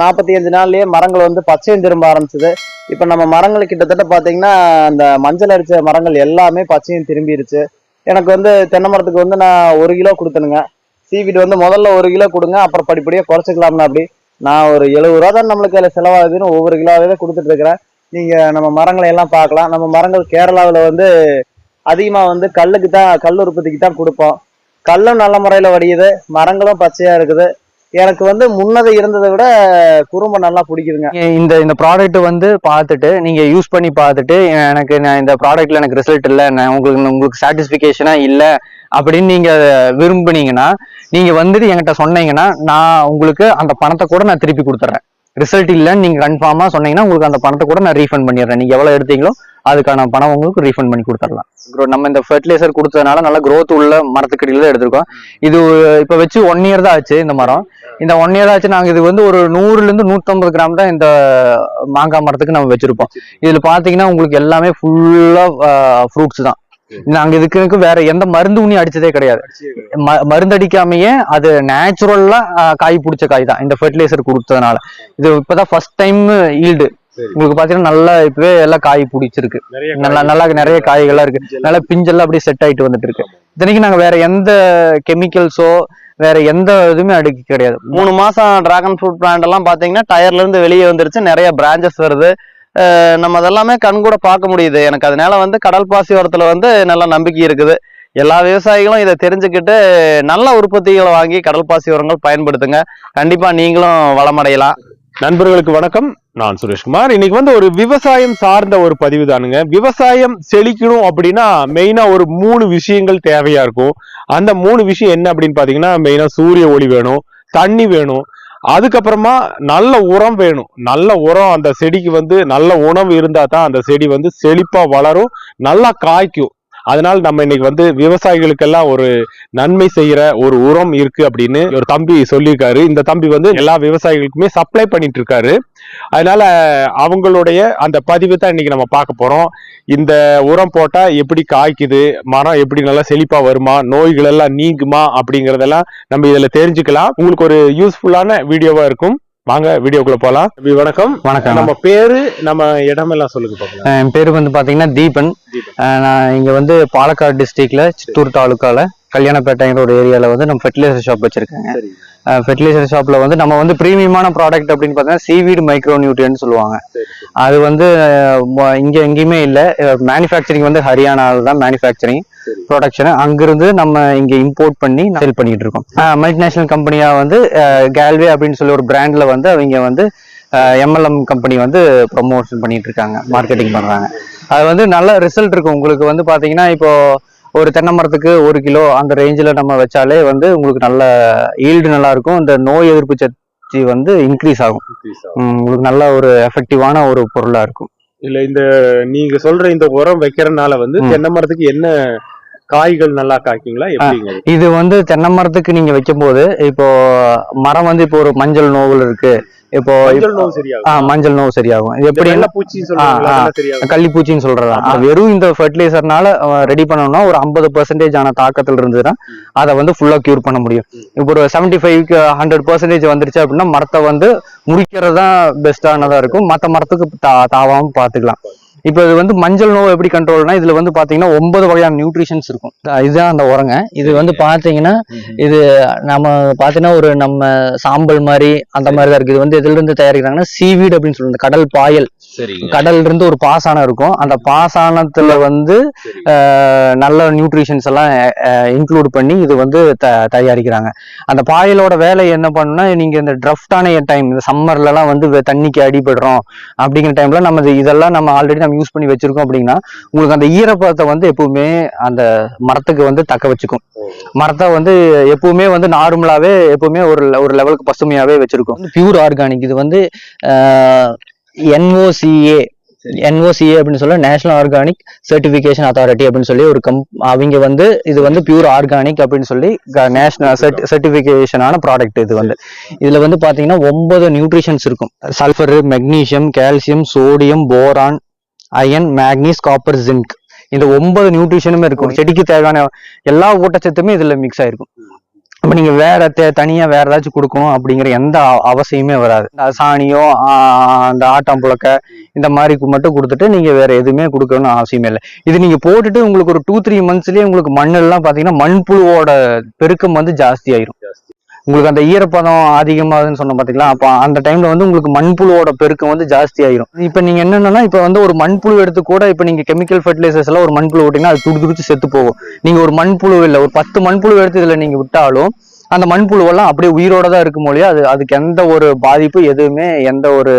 நாற்பத்தி அஞ்சு நாள்லயே மரங்கள் வந்து பச்சையும் திரும்ப ஆரம்பிச்சது. இப்ப நம்ம மரங்கள் கிட்டத்தட்ட பாத்தீங்கன்னா அந்த மஞ்சள் அரிச்ச மரங்கள் எல்லாமே பச்சையும் திரும்பிடுச்சு எனக்கு வந்து தென்னை மரத்துக்கு வந்து நான் ஒரு கிலோ கொடுத்தனுங்க. சீவிட் வந்து முதல்ல ஒரு கிலோ கொடுங்க அப்புறம் படிப்படியா குறைச்சிக்கலாம்னா அப்படி. நான் ஒரு எழுபது ரூபா தான் நம்மளுக்கு அதில் செலவாகுதுன்னு ஒவ்வொரு கிலோவே கொடுத்துட்டு இருக்கிறேன் நீங்க நம்ம மரங்களை எல்லாம் பார்க்கலாம். நம்ம மரங்கள் கேரளாவில் வந்து அதிகமாக வந்து கல்லுக்கு தான் கல் உற்பத்திக்கு தான் கொடுப்போம். கல்லும் நல்ல முறையில் வடியுது. மரங்களும் பச்சையா இருக்குது. எனக்கு வந்து முன்னதை இருந்ததை விட குறும்ப நல்லா பிடிக்குதுங்க. இந்த இந்த ப்ராடக்ட் வந்து பார்த்துட்டு நீங்க யூஸ் பண்ணி பார்த்துட்டு எனக்கு நான் இந்த ப்ராடக்ட்ல எனக்கு ரிசல்ட் இல்லை நான் உங்களுக்கு உங்களுக்கு சாட்டிஸ்ஃபிகேஷனாக இல்லை அப்படின்னு நீங்க விரும்புனீங்கன்னா நீங்க வந்துட்டு என்கிட்ட சொன்னீங்கன்னா நான் உங்களுக்கு அந்த பணத்தை கூட நான் திருப்பி கொடுத்துட்றேன் ரிசல்ட் இல்லைன்னு நீங்க கன்ஃபார்மா சொன்னீங்கன்னா உங்களுக்கு அந்த பணத்தை கூட நான் ரீஃபண்ட் பண்ணிடுறேன். நீங்க எவ்வளவு எடுத்தீங்களோ அதுக்கான பணம் உங்களுக்கு ரீஃபண்ட் பண்ணி கொடுத்துடலாம். Grow- நம்ம இந்த ஃபர்டிலைசர் கொடுத்ததுனால நல்லா growth உள்ள மரத்துக்கடியில தான் எடுத்திருக்கோம். இது இப்ப வச்சு ஒன் இயர் தான் ஆச்சு இந்த மரம். இந்த ஒன் இயர் ஆச்சு நாங்க இது வந்து ஒரு நூறுல இருந்து நூத்தம்பது கிராம் தான் இந்த மாங்காய் மரத்துக்கு நம்ம வச்சிருப்போம். இதுல பாத்தீங்கன்னா உங்களுக்கு எல்லாமே ஃபுல்லா ஃப்ரூட்ஸ் தான். நாங்க இதுக்கு வேற எந்த மருந்து உண்ணி அடிச்சதே கிடையாது. மருந்து அடிக்காமயே அது நேச்சுரல்லா காய் பிடிச்ச காய் தான். இந்த ஃபர்டிலைசர் கொடுத்ததுனால. இது இப்பதான் ஃபர்ஸ்ட் டைம் ஈல்டு. உங்களுக்கு பாத்தீங்கன்னா நல்லா இப்பவே எல்லாம் காய் பிடிச்சிருக்கு. நல்லா நல்லா நிறைய காய்கள்லாம் இருக்கு. நல்லா பிஞ்செல்லாம் அப்படியே செட் ஆயிட்டு வந்துட்டு இருக்கு இத்தனைக்கு நாங்க வேற எந்த கெமிக்கல்ஸோ வேற எந்த இதுவுமே அடிக்க கிடையாது. மூணு மாசம் டிராகன் ஃப்ரூட் பிளான்ட் எல்லாம் பாத்தீங்கன்னா டயர்ல இருந்து வெளியே வந்துருச்சு. நிறைய பிரான்ச்சஸ் வருது. நம்ம அதெல்லாமே கண் கூட பார்க்க முடியுது. எனக்கு அதனால வந்து கடல் பாசி உரத்துல வந்து நல்ல நம்பிக்கை இருக்குது. எல்லா விவசாயிகளும் இதை தெரிஞ்சுக்கிட்டு நல்ல உற்பத்திகளை வாங்கி கடல் பாசி உரங்கள் பயன்படுத்துங்க. கண்டிப்பா நீங்களும் வளமடையலாம். நண்பர்களுக்கு வணக்கம். நான் சுரேஷ்குமார். இன்னைக்கு வந்து ஒரு விவசாயம் சார்ந்த ஒரு பதிவு தானுங்க. விவசாயம் செழிக்கணும் அப்படின்னா மெயினா ஒரு மூணு விஷயங்கள் தேவையா இருக்கும். அந்த மூணு விஷயம் என்ன அப்படின்னு பாத்தீங்கன்னா மெயினா சூரிய ஒளி வேணும் தண்ணி வேணும் அதுக்கப்புறமா நல்ல உரம் வேணும். நல்ல உரம் அந்த செடிக்கு வந்து நல்ல உணவு இருந்தால் தான் அந்த செடி வந்து செழிப்பாக வளரும். நல்லா காய்க்கும். அதனால நம்ம இன்னைக்கு வந்து விவசாயிகளுக்கெல்லாம் ஒரு நன்மை செய்யற ஒரு உரம் இருக்கு அப்படின்னு ஒரு தம்பி சொல்லியிருக்காரு. இந்த தம்பி வந்து எல்லா விவசாயிகளுக்குமே சப்ளை பண்ணிட்டு இருக்காரு அதனால அவங்களுடைய அந்த பதிவு தான் இன்னைக்கு நம்ம பார்க்க போறோம். இந்த உரம் போட்டா எப்படி காய்க்குது மரம் எப்படி நல்லா செழிப்பா வருமா நோய்கள் எல்லாம் நீங்குமா அப்படிங்கறதெல்லாம் நம்ம இதுல தெரிஞ்சுக்கலாம். உங்களுக்கு ஒரு யூஸ்ஃபுல்லான வீடியோவா இருக்கும். வாங்க வீடியோக்குள்ள போலாம். வணக்கம். வணக்கம். நம்ம பேரு நம்ம இடமெல்லாம் சொல்லுங்க பாக்கலாம். என் பேரு வந்து பாத்தீங்கன்னா தீபன். நான் இங்க வந்து பாலக்காடு டிஸ்ட்ரிக்ட்ல சித்தூர் தாலுக்கால கல்யாணப்பேட்டைங்கிற ஒரு ஏரியால வந்து நம்ம ஃபெர்டிலைசர் ஷாப் வச்சிருக்காங்க. சரி. ஃபெர்டிலைசர் ஷாப்ல வந்து நம்ம வந்து பிரீமியமான ப்ராடக்ட் அப்படின்னு பார்த்தீங்கன்னா சீவீடு மைக்ரோ நியூட்ரியன் சொல்லுவாங்க அது வந்து இங்க எங்கேயுமே இல்லை. மேனுஃபேக்சரிங் வந்து ஹரியானால தான் மேனுஃபேக்சரிங் சரி. ப்ரொடக்ஷன் அங்கிருந்து நம்ம இங்க இம்போர்ட் பண்ணி சேல் பண்ணிட்டு இருக்கோம். மல்டிநேஷனல் கம்பெனியா வந்து கேல்வே அப்படின்னு சொல்லி ஒரு பிராண்ட்ல வந்து அவங்க வந்து எம்எல்எம் கம்பெனி வந்து ப்ரொமோஷன் பண்ணிட்டு இருக்காங்க மார்க்கெட்டிங் பண்றாங்க. அது வந்து நல்ல ரிசல்ட் இருக்கும். உங்களுக்கு வந்து பாத்தீங்கன்னா இப்போ ஒரு தென்னை மரத்துக்கு ஒரு கிலோ அந்த ரேஞ்சில் நம்ம வச்சாலே வந்து உங்களுக்கு நல்ல ஈல்டு நல்லா இருக்கும். இந்த நோய் எதிர்ப்பு சக்தி வந்து இன்க்ரீஸ் ஆகும். உங்களுக்கு நல்ல ஒரு எஃபெக்டிவான ஒரு பொருளா இருக்கும். இல்ல இந்த நீங்க சொல்ற இந்த உரம் வைக்கிறதுனால வந்து. தென்னை மரத்துக்கு என்ன காய்கள் நல்லா காய்க்குங்களா? எப்படிங்க இது வந்து தென்னை மரத்துக்கு நீங்க வைக்கும்போது இப்போ மரம் வந்து இப்போ ஒரு மஞ்சள் நோவில் இருக்கு. இப்போ மஞ்சள் நோவு சரியாகும். இது எப்படி வெள்ளை பூச்சி சொல்றாங்களா ஆ, ஆ. அதெல்லாம் சரியாகும் கள்ளிப்பூச்சின்னு சொல்றதா. வெறும் இந்த ஃபர்டிலைசர்னால ரெடி பண்ணணும்னா ஒரு ஐம்பது பர்சன்டேஜ் ஆன தாக்கத்தில் இருந்ததுன்னா அதை வந்து ஃபுல்லா கியூர் பண்ண முடியும். இப்போ ஒரு செவன்டி ஃபைவ் ஹண்ட்ரட் பர்சன்டேஜ் வந்துருச்சு அப்படின்னா மரத்தை வந்து முறிக்கிறது தான் பெஸ்டானதா இருக்கும். மற்ற மரத்துக்கு தா தாவாம பார்த்துக்கலாம். இப்போ இது வந்து மஞ்சள் நோவு எப்படி கண்ட்ரோல்னா இதுல வந்து பாத்தீங்கன்னா ஒன்பது வகையான நியூட்ரிஷன்ஸ் இருக்கும். இதுதான் அந்த உரங்க. இது வந்து பாத்தீங்கன்னா இது நம்ம பாத்தீங்கன்னா ஒரு நம்ம சாம்பல் மாதிரி அந்த மாதிரி தான் இருக்கு இது வந்து எதுல இருந்து தயாரிக்கிறாங்கன்னா சீவீடு அப்படின்னு சொல்லுவாங்க. கடல் பாயல். கடல்ல இருந்து ஒரு பாசானம் இருக்கும். அந்த பாசானத்துல வந்து நல்ல நியூட்ரிஷன்ஸ் எல்லாம் இன்க்ளூட் பண்ணி இது வந்து த- தயாரிக்கிறாங்க. அந்த பாயலோட வேலை என்ன பண்ணுன்னா நீங்க இந்த ட்ரஃப்டான டைம் இந்த சம்மர்ல எல்லாம் வந்து தண்ணிக்கு அடிபடுறோம் அப்படிங்கிற டைம்ல நம்ம இது- இதெல்லாம் நம்ம ஆல்ரெடி நம்ம யூஸ் பண்ணி வச்சிருக்கோம் அப்படின்னா உங்களுக்கு அந்த ஈரப்பதத்தை வந்து எப்பவுமே அந்த மரத்துக்கு வந்து தக்க வச்சுக்கும். மரத்தை வந்து எப்பவுமே வந்து நார்மலாவே எப்பவுமே ஒரு ஒரு லெவலுக்கு பசுமையாவே வச்சிருக்கும். பியூர் ஆர்கானிக் இது வந்து என்ஓசிஏ என்ஓசிஏ அப்படின்னு சொல்ல நேஷனல் ஆர்கானிக் சர்டிபிகேஷன் அத்தாரிட்டி அப்படின்னு சொல்லி ஒரு கம் அவங்க வந்து இது வந்து பியூர் ஆர்கானிக் அப்படின்னு சொல்லி நேஷனல் சர்டிபிகேஷனான ப்ராடக்ட் இது வந்து. இதுல வந்து பாத்தீங்கன்னா ஒன்பது நியூட்ரிஷன்ஸ் இருக்கும். Sulphur magnesium calcium sodium boron iron manganese copper zinc இந்த ஒன்பது நியூட்ரிஷனுமே இருக்கும். செடிக்கு தேவையான எல்லா ஊட்டச்சத்துமே இதுல மிக்ஸ் ஆயிருக்கும். இப்போ நீங்க வேற தே- தனியா வேற ஏதாச்சும் கொடுக்கணும் அப்படிங்கிற எந்த அவசியமே வராது. இந்த சாணியோ ஆஹ் அந்த ஆட்டாம்புழக்க இந்த மாதிரி மட்டும் கொடுத்துட்டு நீங்க வேற எதுவுமே கொடுக்கணும்னு அவசியமே இல்லை. இது நீங்க போட்டுட்டு உங்களுக்கு ஒரு டூ த்ரீ மந்த்ஸ்லயே உங்களுக்கு மண்ணெல்லாம் பாத்தீங்கன்னா மண்புழுவோட பெருக்கம் வந்து ஜாஸ்தி ஆயிரும். உங்களுக்கு அந்த ஈரப்பதம் அதிகமாகுதுன்னு சொன்ன பார்த்தீங்களா அப்போ அந்த டைமில் வந்து உங்களுக்கு மண்புழுவோட பெருக்கம் வந்து ஜாஸ்தி ஆயிரும் இப்போ நீங்கள் என்னென்னா இப்போ வந்து ஒரு மண்புழு எடுத்து கூட இப்போ நீங்கள் கெமிக்கல் ஃபர்டிலைசர்ஸ் எல்லாம் ஒரு மண்புழு விட்டீங்கன்னா அது துடி துடிச்சு செத்து போகும். நீங்கள் ஒரு மண்புழு இல்லை ஒரு பத்து மண்புழு எடுத்து இதில் நீங்கள் விட்டாலும் அந்த மண்புழுவெல்லாம் அப்படியே உயிரோட தான் இருக்கும் மொழியா அது அதுக்கு எந்த ஒரு பாதிப்பு எதுவுமே எந்த ஒரு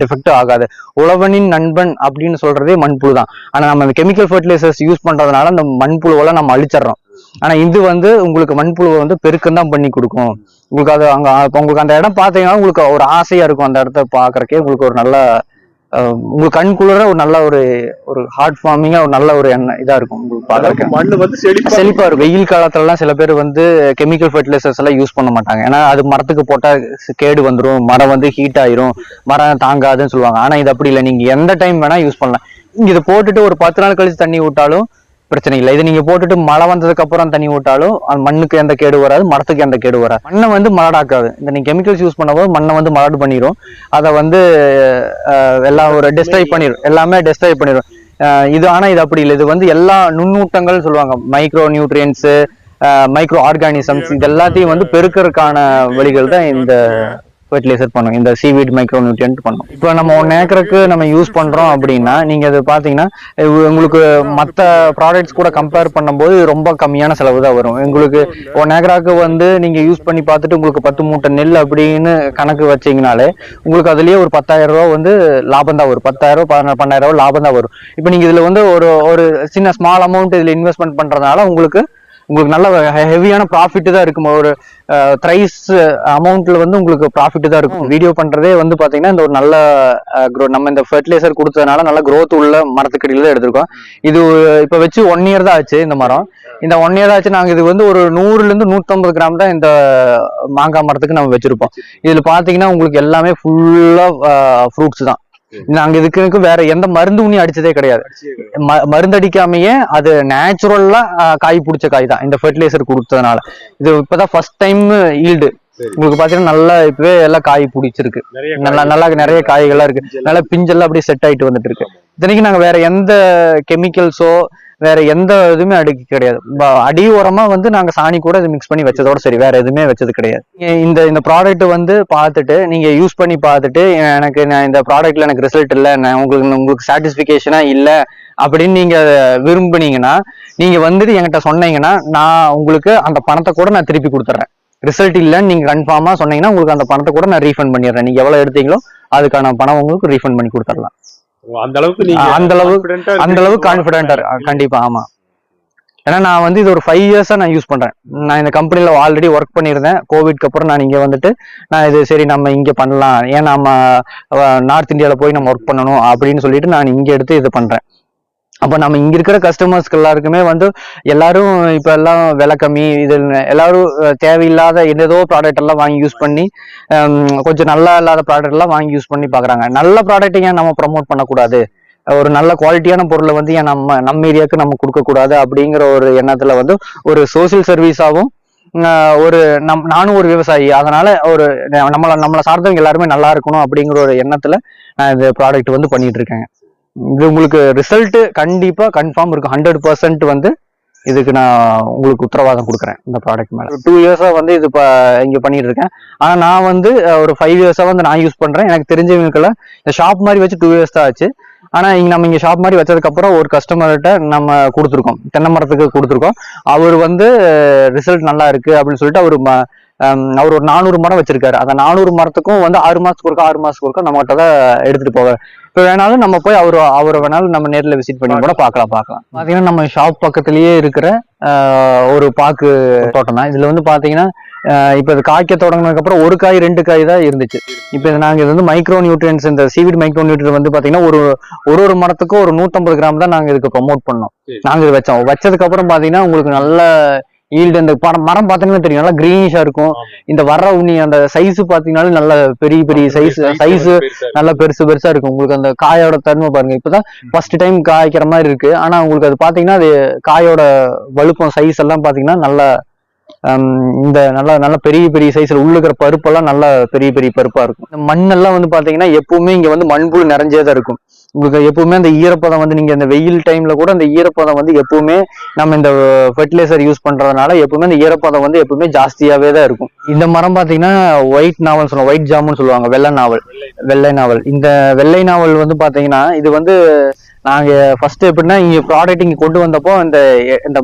டிஃபெக்டும் ஆகாது. உழவனின் நண்பன் அப்படின்னு சொல்றதே மண்புழு தான் ஆனா நம்ம கெமிக்கல் ஃபர்டிலைசர்ஸ் யூஸ் பண்றதுனால அந்த மண்புழுவெல்லாம் நம்ம அழிச்சிடுறோம். ஆனா இது வந்து உங்களுக்கு மண்புழுவை வந்து பெருக்கம் தான் பண்ணி கொடுக்கும். உங்களுக்கு அது அங்க உங்களுக்கு அந்த இடம் பாத்தீங்கன்னா உங்களுக்கு ஒரு ஆசையா இருக்கும் அந்த இடத்த பாக்குறக்கே உங்களுக்கு ஒரு நல்ல உங்களுக்கு கண் குளிர ஒரு நல்ல ஒரு ஒரு ஹார்ட் ஃபார்மிங்கா ஒரு நல்ல ஒரு எண்ணம் இதா இருக்கும் உங்களுக்கு பாக்குறக்கு மண்ணு வந்து செழிப்பா செழிப்பா இருக்கும். வெயில் காலத்துல எல்லாம் சில பேர் வந்து கெமிக்கல் ஃபர்டிலைசர்ஸ் எல்லாம் யூஸ் பண்ண மாட்டாங்க. ஏன்னா அது மரத்துக்கு போட்டா கேடு வந்துரும். மரம் வந்து ஹீட் ஆயிரும். மரம் தாங்காதுன்னு சொல்லுவாங்க. ஆனா இது அப்படி இல்லை. நீங்க எந்த டைம் வேணா யூஸ் பண்ணலாம். நீங்க இதை போட்டுட்டு ஒரு பத்து நாள் கழிச்சு தண்ணி விட்டாலும் பிரச்சனை இல்லை. இது நீங்க போட்டுட்டு மழை வந்ததுக்கு அப்புறம் தண்ணி விட்டாலும் மண்ணுக்கு எந்த கேடு வராது மரத்துக்கு எந்த கேடு வராது. மண்ணை வந்து மலடாக்காது. இந்த நீங்க கெமிக்கல்ஸ் யூஸ் பண்ணும்போது மண்ணை வந்து மலடு பண்ணிரும். அதை வந்து அஹ், எல்லாம் ஒரு டெஸ்ட்ராய் பண்ணிரும். எல்லாமே டெஸ்ட்ராய் பண்ணிரும். அஹ், இது ஆனா இது அப்படி இல்லை. இது வந்து எல்லா நுண்ணூட்டங்கள் சொல்லுவாங்க. மைக்ரோ நியூட்ரியன்ஸ் மைக்ரோ ஆர்கானிசம்ஸ் இது எல்லாத்தையும் வந்து பெருக்கறதுக்கான வழிகள் தான் இந்த ஃபர்டிலைசர் பண்ணும். இந்த சீவீட் மைக்ரோ நியூட்ரியன்ட் பண்ணும். இப்போ நம்ம ஒன் ஏக்கருக்கு நம்ம யூஸ் பண்றோம் அப்படின்னா நீங்க அது பாத்தீங்கன்னா உங்களுக்கு மற்ற ப்ராடக்ட்ஸ் கூட கம்பேர் பண்ணும்போது ரொம்ப கம்மியான செலவு தான் வரும். உங்களுக்கு ஒன் ஏக்கராக்கு வந்து நீங்க யூஸ் பண்ணி பார்த்துட்டு உங்களுக்கு பத்து மூட்டை நெல் அப்படின்னு கணக்கு வச்சீங்கனாலே உங்களுக்கு அதுலயே ஒரு பத்தாயிரம் ரூபா வந்து லாபம் தான் வரும். பத்தாயிரம் ரூபா பன்னெண்டாயிரம் ரூபா லாபம் தான் வரும். இப்போ நீங்க இதுல வந்து ஒரு ஒரு சின்ன ஸ்மால் அமௌண்ட் இதுல இன்வெஸ்ட்மெண்ட் பண்றதுனால உங்களுக்கு உங்களுக்கு நல்ல ஹெவியான ப்ராஃபிட் தான் இருக்கும். ஒரு த்ரைஸ் அமௌண்ட்ல வந்து உங்களுக்கு ப்ராஃபிட் தான் இருக்கும். வீடியோ பண்றதே வந்து பாத்தீங்கன்னா இந்த ஒரு நல்ல grow- நம்ம இந்த ஃபர்டிலைசர் கொடுத்ததுனால நல்ல growth உள்ள மரத்துக்கடியில தான் எடுத்திருக்கோம். இது இப்ப வச்சு ஒன் இயர் தான் ஆச்சு இந்த மரம். இந்த ஒன் இயர் ஆச்சு நாங்க இது வந்து ஒரு நூறுல இருந்து நூத்தம்பது கிராம் தான் இந்த மாங்காய் மரத்துக்கு நம்ம வச்சிருப்போம். இதுல பாத்தீங்கன்னா உங்களுக்கு எல்லாமே ஃபுல்லா ஃப்ரூட்ஸ் தான். நாங்க இதுக்கு வேற எந்த மருந்து உண்ணி அடிச்சதே கிடையாது. மருந்து அடிக்காமயே அது நேச்சுரல்லா காய் பிடிச்ச காய் தான். இந்த ஃபர்டிலைசர் கொடுத்ததுனால. இது இப்பதான் ஃபர்ஸ்ட் டைம் ஈல்டு உங்களுக்கு பாத்தீங்கன்னா நல்லா இப்பவே எல்லாம் காய் பிடிச்சிருக்கு. நல்லா நல்லா நிறைய காய்கள்லாம் இருக்கு. நல்லா பிஞ்செல்லாம் அப்படியே செட் ஆயிட்டு வந்துட்டு இருக்கு. இத்தனைக்கு நாங்க வேற எந்த கெமிக்கல்ஸோ வேற எந்த இதுவுமே அடிக்க கிடையாது. ப- அடி உரமா வந்து நாங்க சாணி கூட இது மிக்ஸ் பண்ணி வச்சதோட சரி வேற எதுவுமே வச்சது கிடையாது. இந்த இந்த ப்ராடக்ட் வந்து பார்த்துட்டு நீங்க யூஸ் பண்ணி பார்த்துட்டு எனக்கு நான் இந்த ப்ராடக்ட்ல எனக்கு ரிசல்ட் இல்ல நான் உங்களுக்கு உங்களுக்கு சாட்டிஸ்பிகேஷனா இல்ல அப்படின்னு நீங்க விரும்புனீங்கன்னா நீங்க வந்துட்டு என்கிட்ட சொன்னீங்கன்னா நான் உங்களுக்கு அந்த பணத்தை கூட நான் திருப்பி கொடுத்துறேன். ரிசல்ட் இல்லைன்னு நீங்க கன்ஃபார்மா சொன்னீங்கன்னா உங்களுக்கு அந்த பணத்தை கூட நான் ரீஃபண்ட் பண்ணிடுறேன். நீங்க எவ்வளவு எடுத்தீங்களோ அதுக்கான பணம் உங்களுக்கு ரீஃபண்ட் பண்ணி கொடுத்துடலாம். அந்த அளவுக்கு நீங்க அந்த அளவு- அந்த அளவுக்கு. கான்பிடண்டா கண்டிப்பா ஆமா. ஏன்னா நான் வந்து இது ஒரு ஃபைவ் இயர்ஸா நான் யூஸ் பண்றேன். நான் இந்த கம்பெனில ஆல்ரெடி ஒர்க் பண்ணியிருந்தேன். கோவிட்க்கு அப்புறம் நான் இங்க வந்துட்டு நான் இது சரி நம்ம இங்க பண்ணலாம். ஏன் நம்ம நார்த் இந்தியால போய் நம்ம ஒர்க் பண்ணணும் அப்படின்னு சொல்லிட்டு நான் இங்க எடுத்து இது பண்றேன். அப்போ நம்ம இங்க இருக்கிற கஸ்டமர்ஸ்க்கு எல்லாருக்குமே வந்து எல்லாரும் இப்ப எல்லாம் விலை கம்மி இது எல்லாரும் தேவையில்லாத ஏதோ ப்ராடக்ட் எல்லாம் வாங்கி யூஸ் பண்ணி கொஞ்சம் நல்லா இல்லாத ப்ராடக்ட் எல்லாம் வாங்கி யூஸ் பண்ணி பாக்குறாங்க நல்ல ப்ராடக்ட் ஏன் நம்ம ப்ரமோட் பண்ணக்கூடாது? ஒரு நல்ல குவாலிட்டியான பொருளை வந்து ஏன் நம்ம நம்ம ஏரியாவுக்கு நம்ம கொடுக்க கூடாது அப்படிங்கிற ஒரு எண்ணத்துல வந்து ஒரு சோசியல் சர்வீஸாகவும் ஒரு நம் நானும் ஒரு விவசாயி. அதனால ஒரு நம்மளை நம்மளை சார்ந்தவங்க எல்லாருமே நல்லா இருக்கணும் அப்படிங்கிற ஒரு எண்ணத்துல நான் இந்த ப்ராடக்ட் வந்து பண்ணிட்டு இருக்கேங்க. இது உங்களுக்கு ரிசல்ட்டு கண்டிப்பாக கன்ஃபார்ம் இருக்கும். ஹண்ட்ரட் பர்சன்ட் வந்து இதுக்கு நான் உங்களுக்கு உத்தரவாதம் கொடுக்குறேன் இந்த ப்ராடக்ட் மேலே. டூ இயர்ஸாக வந்து இது இப்போ இங்கே பண்ணிட்டு இருக்கேன் ஆனால் நான் வந்து ஒரு ஃபைவ் இயர்ஸாக வந்து நான் யூஸ் பண்ணுறேன் எனக்கு தெரிஞ்சவங்களுக்கெல்லாம் இந்த ஷாப் மாதிரி வச்சு டூ இயர்ஸ் தான் ஆச்சு. ஆனால் இங்கே நம்ம இங்கே ஷாப் மாதிரி வச்சதுக்கப்புறம் ஒரு கஸ்டமர்கிட்ட நம்ம கொடுத்துருக்கோம். தென்னை மரத்துக்கு கொடுத்துருக்கோம். அவர் வந்து ரிசல்ட் நல்லா இருக்கு அப்படின்னு சொல்லிட்டு அவர் அவர் ஒரு நானூறு மரம் வச்சிருக்காரு. அந்த நானூறு மரத்துக்கும் வந்து ஆறு மாசத்துக்கு ஒருக்கா ஆறு மாசத்துக்கு ஒருக்கா நம்ம கிட்ட தான் எடுத்துட்டு போவார். இப்போ வேணாலும் நம்ம போய் அவர் அவரை வேணாலும் நம்ம நேர்ல விசிட் பண்ணி கூட பார்க்கலாம் பார்க்கலாம். பாத்தீங்கன்னா நம்ம ஷாப் பக்கத்துலயே இருக்கிற ஒரு பாக்கு தோட்டம் தான். இதுல வந்து பாத்தீங்கன்னா இப்ப இது காய்க்க தொடங்கினதுக்கு அப்புறம் ஒரு காய் ரெண்டு காய் தான் இருந்துச்சு. இப்போ இது நாங்க இது வந்து மைக்ரோ நியூட்ரியன்ஸ் இந்த சீவிட் மைக்ரோ நியூட்ரியன் வந்து பாத்தீங்கன்னா ஒரு ஒரு ஒரு மரத்துக்கும் ஒரு நூத்தம்பது கிராம் தான் நாங்க இதுக்கு ப்ரொமோட் பண்ணோம். சரி. நாங்க இது வச்சோம். வச்சதுக்கு அப்புறம் பாத்தீங்கன்னா உங்களுக்கு நல்ல ஈல்டு அந்த படம் மரம் பாத்தீங்கன்னா தெரியும் நல்லா கிரீனிஷா இருக்கும். இந்த வர்ற உண்ணி அந்த சைஸ் பாத்தீங்கன்னாலும் நல்ல பெரிய பெரிய சைஸ் சைஸ். நல்லா பெருசு பெருசா இருக்கும். உங்களுக்கு அந்த காயோட தன்மை பாருங்க. இப்பதான் ஃபர்ஸ்ட் டைம் காய்க்கிற மாதிரி இருக்கு. ஆனா உங்களுக்கு அது பாத்தீங்கன்னா அது காயோட வலுப்பம் சைஸ் எல்லாம் பாத்தீங்கன்னா நல்லா இந்த நல்ல நல்ல பெரிய பெரிய சைஸ்ல உள்ள இருக்கிற பருப்பெல்லாம் நல்ல பெரிய பெரிய பருப்பா இருக்கும். இந்த மண்ணெல்லாம் வந்து பாத்தீங்கன்னா எப்பவுமே இங்க வந்து மண்புழு நிறைஞ்சே தான் இருக்கும். உங்களுக்கு எப்பவுமே அந்த ஈரப்பதம் வந்து நீங்க இந்த வெயில் டைம்ல கூட அந்த ஈரப்பதம் வந்து எப்பவுமே நம்ம இந்த ஃபெர்டிலைசர் யூஸ் பண்றதுனால எப்பவுமே அந்த ஈரப்பதம் வந்து எப்பவுமே ஜாஸ்தியாவே தான் இருக்கும். இந்த மரம் பாத்தீங்கன்னா ஒயிட் நாவல் சொல்லுவாங்க ஒயிட் ஜாமுன்னு சொல்லுவாங்க வெள்ளை நாவல் வெள்ளை நாவல். இந்த வெள்ளை நாவல் வந்து பாத்தீங்கன்னா இது வந்து நாங்க ஃபர்ஸ்ட் எப்படின்னா இங்க ப்ராடக்ட் இங்க கொண்டு வந்தப்போ இந்த இந்த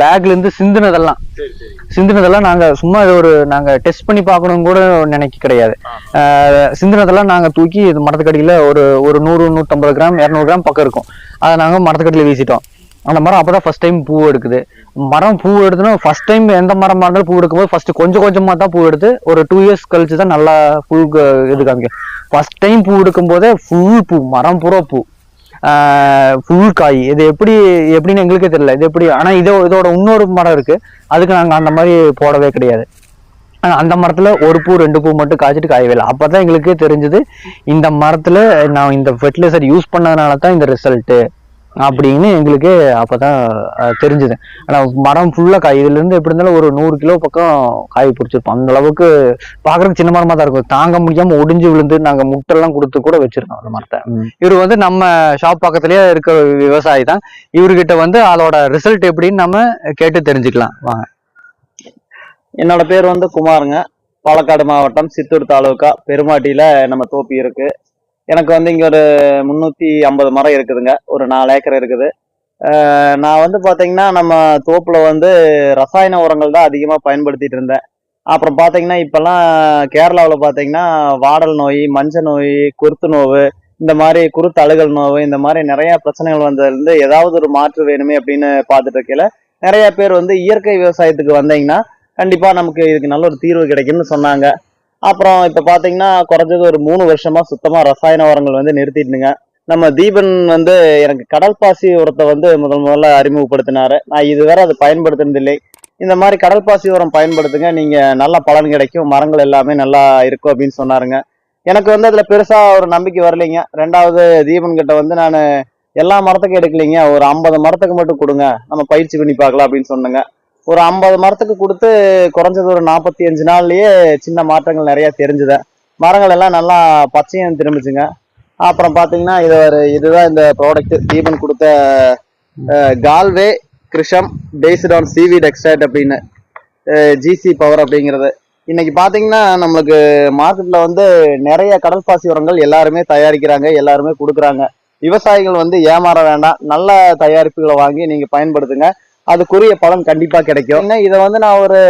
பேக்ல இருந்து சிந்துனதெல்லாம். சிந்துனதெல்லாம் நாங்க சும்மா இது ஒரு நாங்க டெஸ்ட் பண்ணி பார்க்கணும் கூட நினைக்க கிடையாது. சிந்துனதெல்லாம் நாங்க தூக்கி இது மரத்துக்கடியில ஒரு ஒரு நூறு நூற்றம்பது கிராம் இரநூறு கிராம் பக்கம் இருக்கும். அதை நாங்க மரத்துக்கடியில வீசிட்டோம். அந்த மரம் அப்பதான் ஃபர்ஸ்ட் டைம் பூ எடுக்குது. மரம் பூ எடுத்துனா ஃபர்ஸ்ட் டைம் எந்த மரமா இருந்தாலும் பூ எடுக்கும்போது ஃபர்ஸ்ட் கொஞ்சம் கொஞ்சமா தான் பூ எடுத்து ஒரு டூ இயர்ஸ் கழிச்சு தான் நல்லா ஃபுல் இது காமிக்கும். ஃபர்ஸ்ட் டைம் பூ எடுக்கும் போதே ஃபுல் பூ மரம் பூரா பூ. ஃபுல் காய் இது எப்படி எப்படின்னு எங்களுக்கே தெரியல. இது எப்படி ஆனால் இதோ இதோட இன்னொரு மரம் இருக்குது அதுக்கு நாங்கள் அந்த மாதிரி போடவே கிடையாது. ஆனால் அந்த மரத்தில் ஒரு பூ ரெண்டு பூ மட்டும் காய்ச்சிட்டு காயவே இல்லை. அப்போ தான் எங்களுக்கே தெரிஞ்சது இந்த மரத்தில் நான் இந்த ஃபெர்டிலைசர் யூஸ் பண்ணதுனால தான் இந்த ரிசல்ட்டு அப்படின்னு எங்களுக்கு அப்பதான் அஹ், தெரிஞ்சது. ஆனா மரம் ஃபுல்லா காய். இதுல இருந்து எப்படி இருந்தாலும் ஒரு நூறு கிலோ பக்கம் காய் பிடிச்சிருப்போம். அந்த அளவுக்கு பாக்குறதுக்கு சின்ன மரமா தான் இருக்கும். தாங்க முடியாம ஒடிஞ்சு விழுந்து நாங்க முட்டெல்லாம் கொடுத்து கூட வச்சிருக்கோம் அந்த மரத்தை. இவர் வந்து நம்ம ஷாப் பக்கத்துலயே இருக்கிற விவசாயி தான். இவர்கிட்ட வந்து அதோட ரிசல்ட் எப்படின்னு நம்ம கேட்டு தெரிஞ்சுக்கலாம். வாங்க. என்னோட பேர் வந்து குமாருங்க. பாலக்காடு மாவட்டம் சித்தூர் தாலுகா. பெருமாட்டியில நம்ம தோப்பி இருக்கு. எனக்கு வந்து இங்கே ஒரு முந்நூற்றி ஐம்பது மரம் இருக்குதுங்க. ஒரு நாலு ஏக்கர் இருக்குது. நான் வந்து பார்த்தீங்கன்னா நம்ம தோப்பில் வந்து ரசாயன உரங்கள் தான் அதிகமாக பயன்படுத்திகிட்டு இருந்தேன். அப்புறம் பார்த்தீங்கன்னா இப்போல்லாம் கேரளாவில் பார்த்தீங்கன்னா வாடல் நோய் மஞ்சள் நோய் குருத்து நோவு இந்த மாதிரி குருத்து அழுகல் நோவு இந்த மாதிரி நிறையா பிரச்சனைகள் வந்ததுலேருந்து ஏதாவது ஒரு மாற்று வேணுமே அப்படின்னு பார்த்துட்டு இருக்கையில நிறைய பேர் வந்து இயற்கை விவசாயத்துக்கு வந்தீங்கன்னா கண்டிப்பாக நமக்கு இதுக்கு நல்ல ஒரு தீர்வு கிடைக்கும்னு சொன்னாங்க. அப்புறம் இப்ப பாத்தீங்கன்னா குறைஞ்சது ஒரு மூணு வருஷமா சுத்தமா ரசாயன உரங்கள் வந்து நிறுத்திட்டுங்க. நம்ம தீபன் வந்து எனக்கு கடல் பாசி உரத்தை வந்து முதல் முதல்ல அறிமுகப்படுத்தினாரு. நான் இதுவரை அதை பயன்படுத்தினதில்லை. இந்த மாதிரி கடல் பாசி உரம் பயன்படுத்துங்க. நீங்க நல்ல பலன் கிடைக்கும். மரங்கள் எல்லாமே நல்லா இருக்கும் அப்படின்னு சொன்னாருங்க. எனக்கு வந்து அதுல பெருசா ஒரு நம்பிக்கை வரலைங்க. ரெண்டாவது தீபன் கிட்ட வந்து நான் எல்லா மரத்துக்கும் எடுக்கலைங்க. ஒரு ஐம்பது மரத்துக்கு மட்டும் கொடுங்க. நம்ம பயிற்சி பண்ணி பார்க்கலாம் அப்படின்னு சொன்னேங்க. ஒரு ஐம்பது மரத்துக்கு கொடுத்து குறைஞ்சது ஒரு நாற்பத்தி அஞ்சு நாள்லயே சின்ன மாற்றங்கள் நிறைய தெரிஞ்சுது. மரங்கள் எல்லாம் நல்லா பச்சையும் திரும்பிச்சுங்க. அப்புறம் பார்த்தீங்கன்னா இது ஒரு இதுதான் இந்த ப்ராடக்ட் தீபன் கொடுத்த கால்வே கிருஷம் பேஸ்ட் ஆன் சிவி டெக்ஸ்டைட் அப்படின்னு ஜிசி பவர் அப்படிங்கிறது. இன்னைக்கு பார்த்தீங்கன்னா நம்மளுக்கு மார்க்கெட்டில் வந்து நிறைய கடல் பாசி உரங்கள் எல்லாருமே தயாரிக்கிறாங்க எல்லாருமே கொடுக்குறாங்க. விவசாயிகள் வந்து ஏமாற வேண்டாம். நல்ல தயாரிப்புகளை வாங்கி நீங்கள் பயன்படுத்துங்க. அதுக்குரிய பலன் கண்டிப்பா கிடைக்கும். ஏன்னா இதை வந்து நான் ஒரு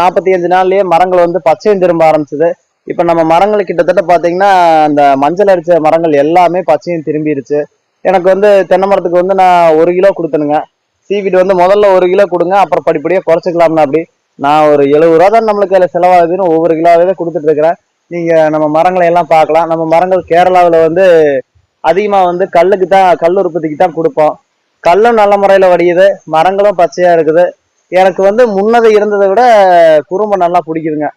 நாற்பத்தி அஞ்சு நாள்லயே மரங்கள் வந்து பச்சையும் திரும்ப ஆரம்பிச்சது. இப்போ நம்ம மரங்கள் கிட்டத்தட்ட பார்த்தீங்கன்னா அந்த மஞ்சள் அரிச்ச மரங்கள் எல்லாமே பச்சையும் திரும்பிடுச்சு எனக்கு வந்து தென்னை மரத்துக்கு வந்து நான் ஒரு கிலோ கொடுத்தனுங்க. சீவிட் வந்து முதல்ல ஒரு கிலோ கொடுங்க அப்புறம் படிப்படியாக குறைச்சிக்கலாம்னா அப்படி. நான் ஒரு எழுபது ரூபா தான் நம்மளுக்கு அதில் செலவாகுதுன்னு ஒவ்வொரு கிலோவே கொடுத்துட்டு இருக்கிறேன். நீங்க நம்ம மரங்களை எல்லாம் பார்க்கலாம். நம்ம மரங்கள் கேரளாவில் வந்து அதிகமாக வந்து கல்லுக்கு தான் கல் உற்பத்திக்கு தான் கொடுப்போம். கல்லும் நல்ல முறையில் வடியுது மரங்களும் பச்சையாக இருக்குது. எனக்கு வந்து முன்னதை இருந்ததை விட குறும்பு நல்லா பிடிக்குதுங்க.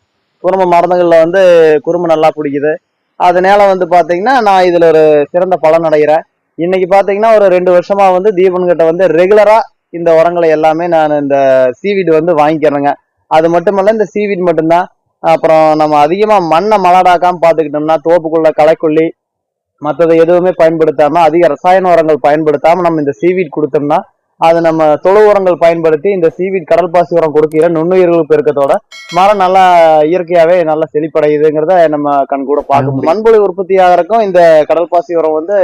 குறும்பு மருந்துகளில் வந்து குறும்பு நல்லா பிடிக்குது. அதனால வந்து பார்த்தீங்கன்னா நான் இதில் ஒரு சிறந்த பலன் அடைகிறேன். இன்னைக்கு பார்த்தீங்கன்னா ஒரு ரெண்டு வருஷமாக வந்து தீபன்கிட்ட வந்து ரெகுலராக இந்த உரங்களை எல்லாமே நான் இந்த சீவீடு வந்து வாங்கிக்கிறேங்க. அது மட்டுமல்ல இந்த சீவீட் மட்டும்தான். அப்புறம் நம்ம அதிகமாக மண்ணை மலடாக்காமல் பார்த்துக்கிட்டோம்னா தோப்புக்குள்ள களைக்கொல்லி மற்றதை எதுவுமே பயன்படுத்தாம அதிக ரசாயன உரங்கள் பயன்படுத்தாம நம்ம இந்த சீவீட் கொடுத்தோம்னா அது நம்ம தொழு உரங்கள் பயன்படுத்தி இந்த சீவீட் கடல் பாசி உரம் கொடுக்கிற நுண்ணுயிர்கள் பெருக்கத்தோட மரம் நல்லா இயற்கையாவே நல்லா செழிப்படையுதுங்கிறத நம்ம கண் கூட பார்க்க மண்புழு உற்பத்தி ஆகிறக்கும் இந்த கடல் பாசி உரம் வந்து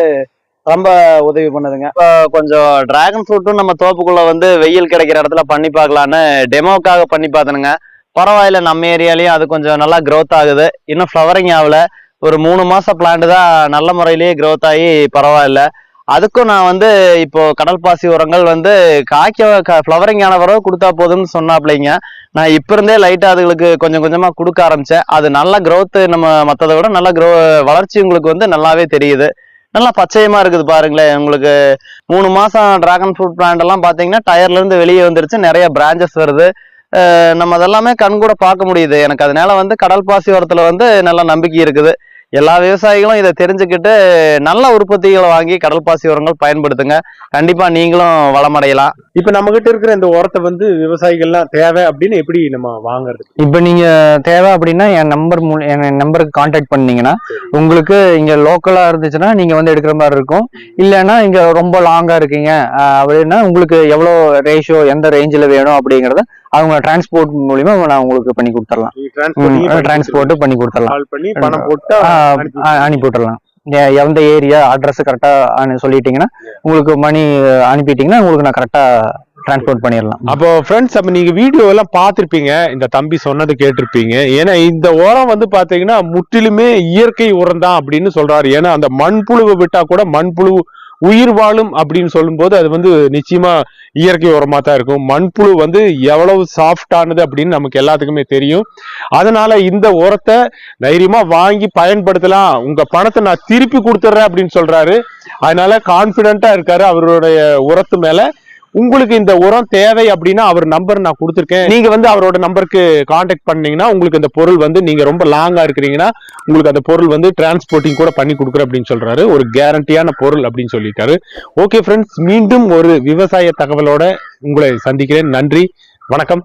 ரொம்ப உதவி பண்ணுதுங்க. இப்போ கொஞ்சம் டிராகன் ஃப்ரூட்டும் நம்ம தோப்புக்குள்ள வந்து வெயில் கிடைக்கிற இடத்துல பண்ணி பார்க்கலான்னு டெமோக்காக பண்ணி பார்த்தனுங்க. பரவாயில்ல நம்ம ஏரியாலையும் அது கொஞ்சம் நல்லா க்ரோத் ஆகுது. இன்னும் ஃப்ளவரிங் ஆகல. ஒரு மூணு மாசம் பிளான்ட் தான் நல்ல முறையிலேயே க்ரோத் ஆகி பரவாயில்ல. அதுக்கும் நான் வந்து இப்போ கடல் பாசி உரங்கள் வந்து காய்க்க ஃப்ளவரிங் ஆன கொடுத்தா போதும்னு சொன்னாப்லைங்க. நான் இப்போ இருந்தே லைட்டாக அதுகளுக்கு கொஞ்சம் கொஞ்சமாக கொடுக்க ஆரம்பித்தேன் அது நல்ல க்ரோத்து நம்ம மற்றதை விட நல்ல க்ரோ வளர்ச்சி உங்களுக்கு வந்து நல்லாவே தெரியுது. நல்லா பச்சையமாக இருக்குது பாருங்களேன். உங்களுக்கு மூணு மாதம் டிராகன் ஃப்ரூட் பிளான்ட் எல்லாம் பார்த்தீங்கன்னா டயர்லேருந்து வெளியே வந்துருச்சு. நிறைய பிரான்ச்சஸ் வருது. நம்ம அதெல்லாமே கண் கூட பார்க்க முடியுது. எனக்கு அதனால வந்து கடல் பாசி உரத்தில் வந்து நல்ல நம்பிக்கை இருக்குது. எல்லா விவசாயிகளும் இதை தெரிஞ்சுக்கிட்டு நல்ல உற்பத்திகளை வாங்கி கடல் பாசி உரங்கள் பயன்படுத்துங்க. கண்டிப்பா நீங்களும் வளமடையலாம் இப்ப நம்ம கிட்ட இருக்கிற இந்த உரத்தை வந்து விவசாயிகள்லாம் தேவை அப்படின்னு எப்படி நம்ம வாங்குறது இப்போ நீங்க தேவை அப்படின்னா என் நம்பர் என் நம்பருக்கு காண்டாக்ட் பண்ணீங்கன்னா உங்களுக்கு இங்க லோக்கலா இருந்துச்சுன்னா நீங்க வந்து எடுக்கிற மாதிரி இருக்கும். இல்லைன்னா இங்க ரொம்ப லாங்கா இருக்கீங்க அப்படின்னா உங்களுக்கு எவ்வளோ ரேஷியோ எந்த ரேஞ்சில் வேணும் அப்படிங்கறத அவங்க டிரான்ஸ்போர்ட் மூலியமா நான் உங்களுக்கு பண்ணி கொடுத்துடலாம். டிரான்ஸ்போர்ட் பண்ணி கொடுத்துடலாம். அனுப்பி விட்டுறலாம் எந்த ஏரியா அட்ரஸ் கரெக்டா சொல்லிட்டீங்கன்னா உங்களுக்கு மணி அனுப்பிட்டீங்கன்னா உங்களுக்கு நான் கரெக்டா டிரான்ஸ்போர்ட் பண்ணிடலாம். அப்போ ஃப்ரெண்ட்ஸ் அப்ப நீங்க வீடியோ எல்லாம் பார்த்திருப்பீங்க. இந்த தம்பி சொன்னது கேட்டிருப்பீங்க. ஏன்னா இந்த உரம் வந்து பாத்தீங்கன்னா முற்றிலுமே இயற்கை உரம் தான் அப்படின்னு சொல்றாரு. ஏன்னா அந்த மண்புழுவை விட்டா கூட மண்புழு உயிர் வாழும் அப்படின்னு சொல்லும்போது அது வந்து நிச்சயமா இயற்கை உரமாக தான் இருக்கும். மண்புழு வந்து எவ்வளவு சாஃப்டானது அப்படின்னு நமக்கு எல்லாத்துக்குமே தெரியும். அதனால இந்த உரத்தை தைரியமா வாங்கி பயன்படுத்தலாம். உங்க பணத்தை நான் திருப்பி கொடுத்துட்றேன் அப்படின்னு சொல்றாரு. அதனால கான்பிடண்டா இருக்காரு அவருடைய உரத்து மேல. உங்களுக்கு இந்த உரம் தேவை அப்படின்னா அவர் நம்பர் நான் கொடுத்துருக்கேன். நீங்க வந்து அவரோட நம்பருக்கு காண்டாக்ட் பண்ணீங்கன்னா உங்களுக்கு இந்த பொருள் வந்து நீங்க ரொம்ப லாங்கா இருக்கிறீங்கன்னா உங்களுக்கு அந்த பொருள் வந்து டிரான்ஸ்போர்ட்டிங் கூட பண்ணி கொடுக்குற அப்படின்னு சொல்றாரு. ஒரு கேரண்டியான பொருள் அப்படின்னு சொல்லிட்டாரு. ஓகே ஃப்ரெண்ட்ஸ் மீண்டும் ஒரு விவசாய தகவலோட உங்களை சந்திக்கிறேன். நன்றி வணக்கம்.